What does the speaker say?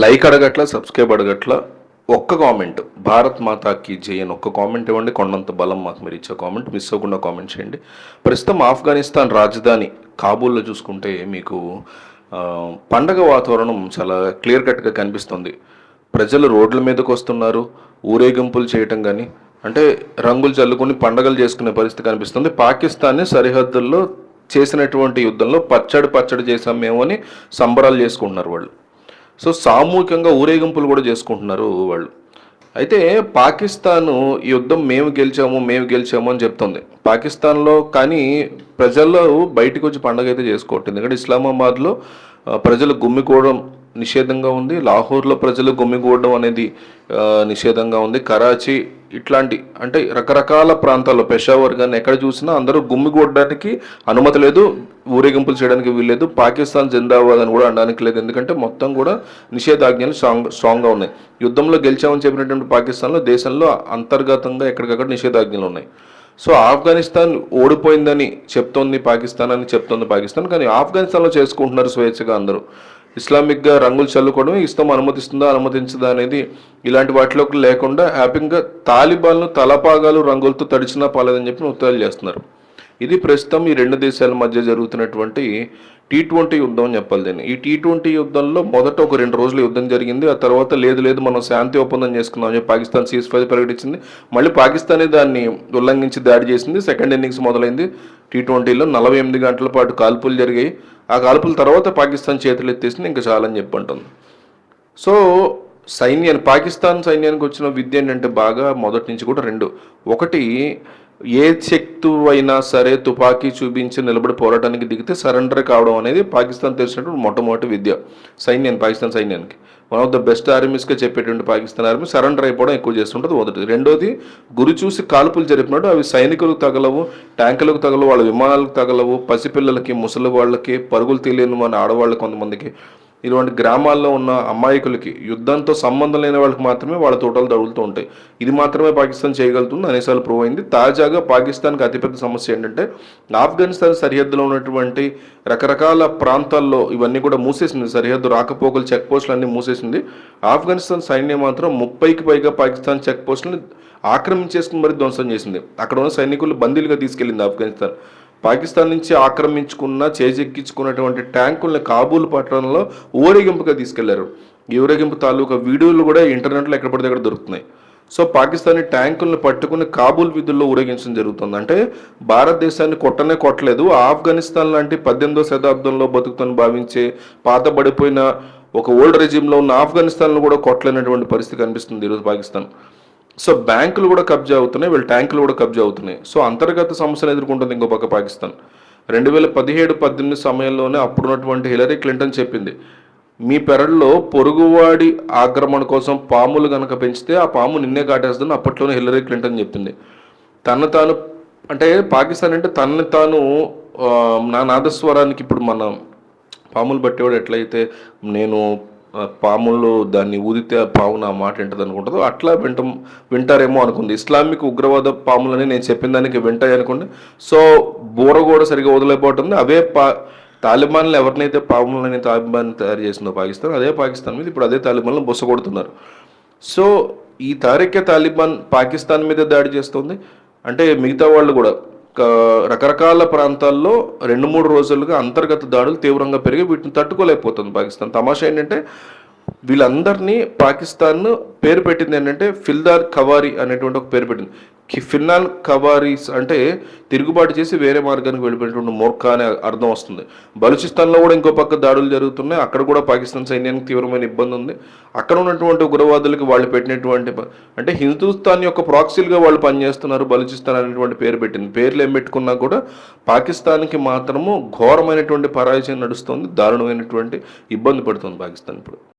Like అడగట్ల subscribe అడగట్ల ఒక్క comment. Bharat మాతాకి జై ఒక్క కామెంట్ ఇవ్వండి కొండంత బలం మాకు మీరు ఇచ్చే కామెంట్ మిస్ అవ్వకుండా కామెంట్ చేయండి. ప్రస్తుతం ఆఫ్ఘనిస్తాన్ రాజధాని కాబూల్లో చూసుకుంటే మీకు పండగ వాతావరణం చాలా క్లియర్ కట్గా కనిపిస్తుంది. ప్రజలు రోడ్ల మీదకు వస్తున్నారు ఊరేగింపులు చేయటం కానీ అంటే రంగులు చల్లుకొని పండగలు చేసుకునే పరిస్థితి కనిపిస్తుంది. పాకిస్తాన్ని సరిహద్దుల్లో చేసినటువంటి యుద్ధంలో పచ్చడి పచ్చడి చేసాం మేము అని సంబరాలు చేసుకుంటున్నారు వాళ్ళు. సో సామూహికంగా ఊరేగింపులు కూడా చేసుకుంటున్నారు వాళ్ళు. అయితే పాకిస్తాన్ ఈ యుద్ధం మేము గెలిచాము మేము గెలిచాము అని చెప్తుంది. పాకిస్తాన్లో కానీ ప్రజల్లో బయటకు వచ్చి పండగ అయితే చేసుకోవట్లేదు. ఎందుకంటే ఇస్లామాబాద్లో ప్రజలు గుమ్మికూడడం నిషేధంగా ఉంది. లాహోర్లో ప్రజలు గుమ్మిగూడడం అనేది నిషేధంగా ఉంది. కరాచీ ఇట్లాంటి అంటే రకరకాల ప్రాంతాల్లో పెషావర్ కానీ ఎక్కడ చూసినా అందరూ గుమ్మిగూడడానికి అనుమతి లేదు. ఊరేగింపులు చేయడానికి వీల్లేదు. పాకిస్తాన్ జిందాబాద్ అని కూడా అనడానికి లేదు. ఎందుకంటే మొత్తం కూడా నిషేధాజ్ఞలు స్ట్రాంగ్ స్ట్రాంగ్గా ఉన్నాయి. యుద్ధంలో గెలిచామని చెప్పినటువంటి పాకిస్తాన్లో దేశంలో అంతర్గతంగా ఎక్కడికక్కడ నిషేధాజ్ఞలు ఉన్నాయి. సో ఆఫ్ఘనిస్తాన్ ఓడిపోయిందని చెప్తోంది పాకిస్తాన్ అని చెప్తోంది పాకిస్తాన్. కానీ ఆఫ్ఘనిస్తాన్లో చేసుకుంటున్నారు స్వేచ్ఛగా అందరూ. ఇస్లామిక్గా రంగులు చల్లుకోవడం ఇస్తాం అనుమతిస్తుందా అనుమతించదా అనేది ఇలాంటి వాటిలోకి లేకుండా హ్యాపీగా తాలిబాన్లు తలపాగాలు రంగులతో తడిచినా పాలేదని చెప్పి ఉత్తరాలు చేస్తున్నారు. ఇది ప్రస్తుతం ఈ రెండు దేశాల మధ్య జరుగుతున్నటువంటి టీ ట్వంటీ యుద్ధం అని చెప్పాలి దీన్ని. ఈ టీ ట్వంటీ యుద్ధంలో మొదట ఒక రెండు రోజులు యుద్ధం జరిగింది. ఆ తర్వాత లేదు లేదు మనం శాంతి ఒప్పందం చేసుకుందాం అని చెప్పి పాకిస్తాన్ సీజ్ ఫైర్ ప్రకటించింది. మళ్ళీ పాకిస్తానే దాన్ని ఉల్లంఘించి దాడి చేసింది. సెకండ్ ఇన్నింగ్స్ మొదలైంది. టీ ట్వంటీలో నలభై ఎనిమిది గంటల పాటు కాల్పులు జరిగాయి. ఆ కాల్పుల తర్వాత పాకిస్తాన్ చేతులు ఎత్తేసింది ఇంకా చాలని చెప్పి అంటుంది. సో సైన్యాన్ని పాకిస్తాన్ సైన్యానికి వచ్చిన విద్య ఏంటంటే బాగా మొదటి నుంచి కూడా రెండు. ఒకటి ఏ శక్తు అయినా సరే తుపాకీ చూపించి నిలబడి పోరాటానికి దిగితే సరెండర్ కావడం అనేది పాకిస్తాన్ తెలిసినటువంటి మొట్టమొదటి విద్య. సైన్యం పాకిస్తాన్ సైన్యానికి. వన్ ఆఫ్ ద బెస్ట్ ఆర్మీస్గా చెప్పేటువంటి పాకిస్తాన్ ఆర్మీ సరెండర్ అయిపోవడం ఎక్కువ చేస్తుంటుంది. మొదటిది. రెండోది గురి చూసి కాల్పులు జరిపినట్టు అవి సైనికులకు తగలవు ట్యాంకులకు తగలవు వాళ్ళ విమానాలకు తగలవు పసిపిల్లలకి ముసలి వాళ్ళకి పరుగులు తెలియని మన ఆడవాళ్ళకి కొంతమందికి. ఇటువంటి గ్రామాల్లో ఉన్న అమాయకులకి యుద్ధంతో సంబంధం లేని వాళ్ళకి మాత్రమే వాళ్ళ తోటలు తగులుతూ ఉంటాయి. ఇది మాత్రమే పాకిస్తాన్ చేయగలుగుతుంది అనేసార్లు ప్రూవ్ అయింది. తాజాగా పాకిస్తాన్కి అతిపెద్ద సమస్య ఏంటంటే ఆఫ్ఘనిస్తాన్ సరిహద్దులో ఉన్నటువంటి రకరకాల ప్రాంతాల్లో ఇవన్నీ కూడా మూసేసింది. సరిహద్దు రాకపోకలు చెక్ పోస్టులు అన్నీ మూసేసింది. ఆఫ్ఘనిస్తాన్ సైన్యం మాత్రం ముప్పైకి పైగా పాకిస్తాన్ చెక్ పోస్టులను ఆక్రమించేసుకుని మరి ధ్వంసం చేసింది. అక్కడ ఉన్న సైనికులు బందీలుగా తీసుకెళ్ళింది ఆఫ్ఘనిస్తాన్. పాకిస్తాన్ నుంచి ఆక్రమించుకున్న చేజెక్కించుకున్నటువంటి ట్యాంకుల్ని కాబూల్ పట్టణంలో ఊరేగింపుగా తీసుకెళ్ళారు. ఈ ఊరేగింపు తాలూకా వీడియోలు కూడా ఇంటర్నెట్లో ఎక్కడ పడితే అక్కడ దొరుకుతున్నాయి. సో పాకిస్తానీ ట్యాంకులను పట్టుకుని కాబూల్ విధుల్లో ఊరేగించడం జరుగుతుంది. అంటే భారతదేశాన్ని కొట్టనే కొట్టలేదు. ఆఫ్ఘనిస్తాన్ లాంటి పద్దెనిమిదో శతాబ్దంలో బతుకుతని భావించే పాతబడిపోయిన ఒక ఓల్డ్ రెజిమ్లో ఉన్న ఆఫ్ఘనిస్తాన్లో కూడా కొట్టలేనటువంటి పరిస్థితి కనిపిస్తుంది ఈరోజు పాకిస్తాన్. సో బ్యాంకులు కూడా కబ్జా అవుతున్నాయి వీళ్ళ ట్యాంకులు కూడా కబ్జా అవుతున్నాయి. సో అంతర్గత సమస్యలు ఎదుర్కొంటుంది ఇంకో పక్క పాకిస్తాన్. రెండు వేల పదిహేడు పద్దెనిమిది సమయంలోనే అప్పుడున్నటువంటి హిలరీ క్లింటన్ చెప్పింది మీ పెరడులో పొరుగువాడి ఆక్రమణ కోసం పాములు కనుక పెంచితే ఆ పాము నిన్నే కాటేస్తుందని అప్పట్లోనే హిలరీ క్లింటన్ చెప్పింది. తను తాను అంటే పాకిస్తాన్ అంటే తనని తాను నా నాదస్వరానికి ఇప్పుడు మన పాములు పట్టేవాడు ఎట్లయితే నేను పాములు దాన్ని ఊదితే ఆ పాము నా మాట వింటది అనుకుంటుందో అట్లా వింట వింటారేమో అనుకుంది. ఇస్లామిక్ ఉగ్రవాద పాములని నేను చెప్పిన దానికి వింటాయి అనుకోండి సో బూర కూడా సరిగా వదిలేకపోతుంది అవే పా తాలిబాన్లు ఎవరినైతే పాములని తాలిబాన్ తయారు చేసిందో పాకిస్తాన్ అదే పాకిస్తాన్ మీద ఇప్పుడు అదే తాలిబాన్లు బుస్స కొడుతున్నారు. సో ఈ తారీఖే తాలిబాన్ పాకిస్తాన్ మీద దాడి చేస్తుంది. అంటే మిగతా వాళ్ళు కూడా రకరకాల ప్రాంతాల్లో రెండు మూడు రోజులుగా అంతర్గత దాడులు తీవ్రంగా పెరిగి వీటిని తట్టుకోలేకపోతుంది పాకిస్తాన్. తమాషా ఏంటంటే వీళ్ళందరినీ పాకిస్తాన్ పేరు పెట్టింది ఏంటంటే ఫిల్దార్ ఖవారీ అనేటువంటి ఒక పేరు పెట్టింది. కి- ఫిన్నాన్ కవారీస్ అంటే తిరుగుబాటు చేసి వేరే మార్గానికి వెళ్ళిపోయినటువంటి మూర్ఖ అనే అర్థం వస్తుంది. బలూచిస్తాన్లో కూడా ఇంకో పక్క దాడులు జరుగుతున్నాయి. అక్కడ కూడా పాకిస్తాన్ సైన్యానికి తీవ్రమైన ఇబ్బంది ఉంది. అక్కడ ఉన్నటువంటి ఉగ్రవాదులకి వాళ్ళు పెట్టినటువంటి అంటే హిందుస్థాన్ యొక్క ప్రాక్సీలుగా వాళ్ళు పనిచేస్తున్నారు బలూచిస్తాన్ అనేటువంటి పేరు పెట్టింది. పేర్లు ఏం పెట్టుకున్నా కూడా పాకిస్తాన్కి మాత్రము ఘోరమైనటువంటి పరాజయం నడుస్తుంది. దారుణమైనటువంటి ఇబ్బంది పడుతుంది పాకిస్తాన్ ఇప్పుడు.